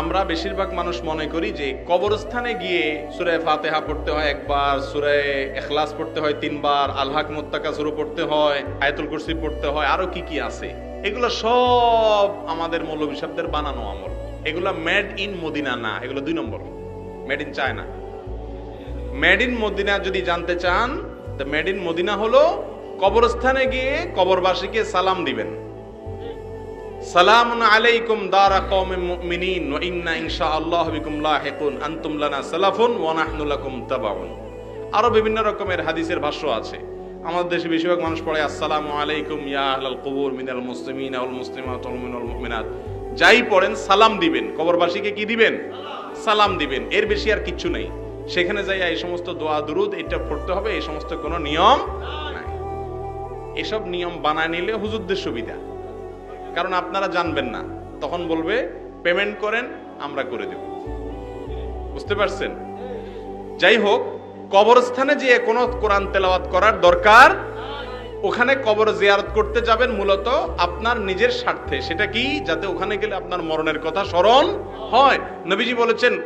আমরা বেশিরভাগ মানুষ মনে করি যে কবরস্থানে গিয়ে সুরে ফাতেহা পড়তে হয় একবার, সুরে এখলাস পড়তে হয় তিনবার আল্লাহ মোত্তাকা শুরু পড়তে হয়, আয়তুল কুরসি পড়তে হয়, আরও কি কি আছে? এগুলো সব আমাদের মৌলভী শব্দের বানানো আমল। এগুলো মেড ইন মদিনা না, এগুলো দুই নম্বর। Made in China made in Madina যদি জানতে চান, তো মেড ইন মদিনা হলো কবরস্থানে গিয়ে কবরবাসীকে সালাম দিবেন। আলাইকুম ইনশাআল্লাহ আরও বিভিন্ন রকমের হাদিসের ভাষ্য আছে। আমাদের দেশে বেশিরভাগ মানুষ পড়ে, আসসালামু আলাইকুম ইয়া আহলাল মিনাল মুসলিমিন ওয়াল মুসলিমাত মুমিনুল মুমিনাত। যাই পড়েন, সালাম দিবেন। কবরবাসীকে কি দিবেন? সালাম দিবেন। এর বেশি আর কিচ্ছু নেই। সেখানে যাই এই সমস্ত দোয়া, দুরুদ, এটা পড়তে হবে। এই সমস্ত কোনো নিয়ম নাই। এসব নিয়ম বানায় নিলে হুজুরদের সুবিধা। কারণ আপনারা জানবেন না। তখন বলবে পেমেন্ট করেন, আমরা করে দেব। বুঝতে পারছেন? যাই হোক, কবরস্থানে যে কোনো কোরআন তেলাওয়াত করার দরকার ওখানে কবর জিয়ারত করতে যাবেন মূলত আপনার নিজের স্বার্থে। সেটা কি? যাতে ওখানে গেলে আপনার মরণের কথা স্মরণ হয়। নবীজি বলেছেন,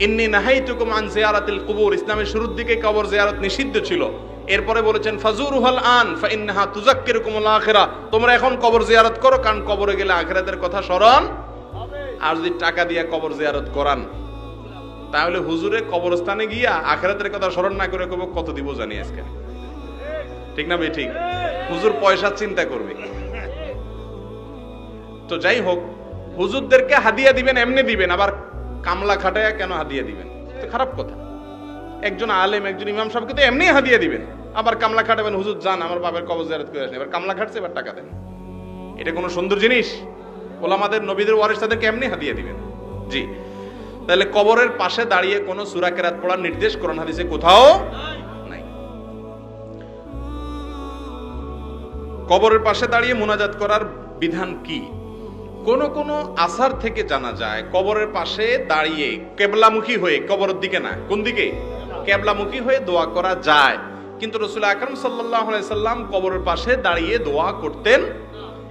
ইন্নি নাহাইতুকুম আন জিয়ারাতিল কুবুর। ইসলামের শুরুর দিকে কবর জিয়ারত নিষিদ্ধ ছিল। এরপরে বলেছেন ফাজুরুহাল আন ফাইন্নাহা তুজাক্কিরুকুমুল আখিরা। তোমরা এখন কবর জিয়ারত করো কারণ কবরে গেলে আখিরাতের কথা স্মরণ আর যদি টাকা দিয়ে কবর জিয়ারত করান তাহলে হুজুরে কবরস্থানে গিয়া আখিরাতের কথা স্মরণ না করে কব কত দিব জানি আজকে? ঠিক না ভাই? ঠিক। হুজুর পয়সা চিন্তা করবে। তো যাই হোক হুজুরদেরকে হাদিয়া দিবেন এমনি দিবেন আবার কামলা খাটায় কেন হাদিয়া দিবেন? তো খারাপ কথা। একজন আলেম, একজন ইমাম সাহেবকে তো এমনি হাদিয়া দিবেন। আবার কামলা খাটাবেন, হুজুর, যান, আমার বাবার কবর জিয়ারত করে আসেন। এবার কামলা খাটছে, এবার টাকা দেন। এটা কোনো সুন্দর জিনিস? ওলামাদের, নবীদের ওয়ারিস তাদেরকে এমনি হাদিয়া দিবেন। জি। তাহলে কবরের পাশে দাঁড়িয়ে কোনো সূরা কেরাত পড়ার নির্দেশ কোরআন হাদিসে কোথাও নাই। কবরের পাশে দাঁড়িয়ে মোনাজাত করার বিধান কি? কোন কোন আসার থেকে জানা যায়, কবরের পাশে দাঁড়িয়ে কেবলামুখী হয়ে কবরের দিকে না, কোন দিকে? কেবলামুখী হয়ে দোয়া করা যায়। কিন্তু রসুল আকরম সাল্লাম কবরের পাশে দাঁড়িয়ে দোয়া করতেন।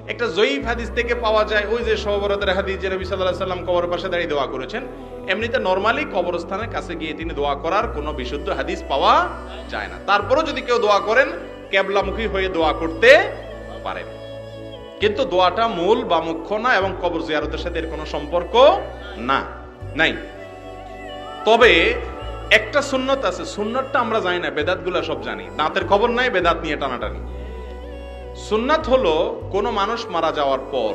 একটা জয়ীফ হাদিস থেকে পাওয়া যায়, ওই যে সহবরতের হাদিস যে নবী সাল্লাহ সাল্লাম কবরের পাশে দাঁড়িয়ে দোয়া করেছেন, এমনিতে নর্মালি কবরস্থানের কাছে গিয়ে তিনি দোয়া করার কোনো বিশুদ্ধ হাদিস পাওয়া যায় না। তারপরও যদি কেউ দোয়া করেন, কেবলামুখী হয়ে দোয়া করতে পারেন। কিন্তু দোয়াটা মূল বা মুখ্য না এবং কবর জিয়ারতের সাথে এর কোনো সম্পর্ক না। নাই। তবে একটা সুন্নত আছে, সুন্নতটা আমরা জানি না, বেদাতগুলা সব জানি। দাঁতের খবর নাই, বেদাত নিয়ে টানাটানি। সুন্নাত হলো, কোনো মানুষ মারা যাওয়ার পর,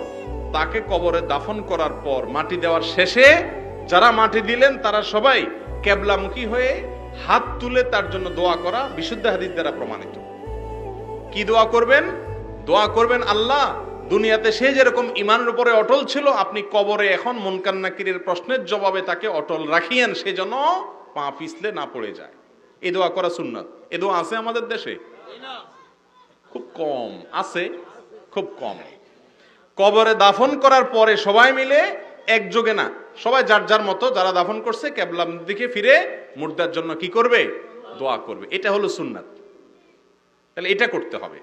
তাকে কবরে দাফন করার পর, মাটি দেওয়ার শেষে যারা মাটি দিলেন, তারা সবাই কেবলামুখী হয়ে হাত তুলে তার জন্য দোয়া করা বিশুদ্ধ হাদিস দ্বারা প্রমাণিত। কি দোয়া করবেন? দোয়া করবেন আল্লাহ, দুনিয়াতে সে যেরকম ইমানের উপরে অটল ছিল, আপনি কবরে এখন মনকান্নাকিরের প্রশ্নের জবাবে তাকে অটল রাখিয়েন সে যেন পা পিছলে না পড়ে যায়। এই দোয়া করা সুন্নাত। এ দোয়া আছে আমাদের দেশে? খুব কম। আছে, খুব কম। কবরে দাফন করার পরে সবাই মিলে একযোগে না, সবাই যার যার মতো যারা দাফন করছে কেবলাম দিকে ফিরে মুর্দার জন্য কি করবে? দোয়া করবে। এটা হলো সুন্নাত। তাহলে এটা করতে হবে।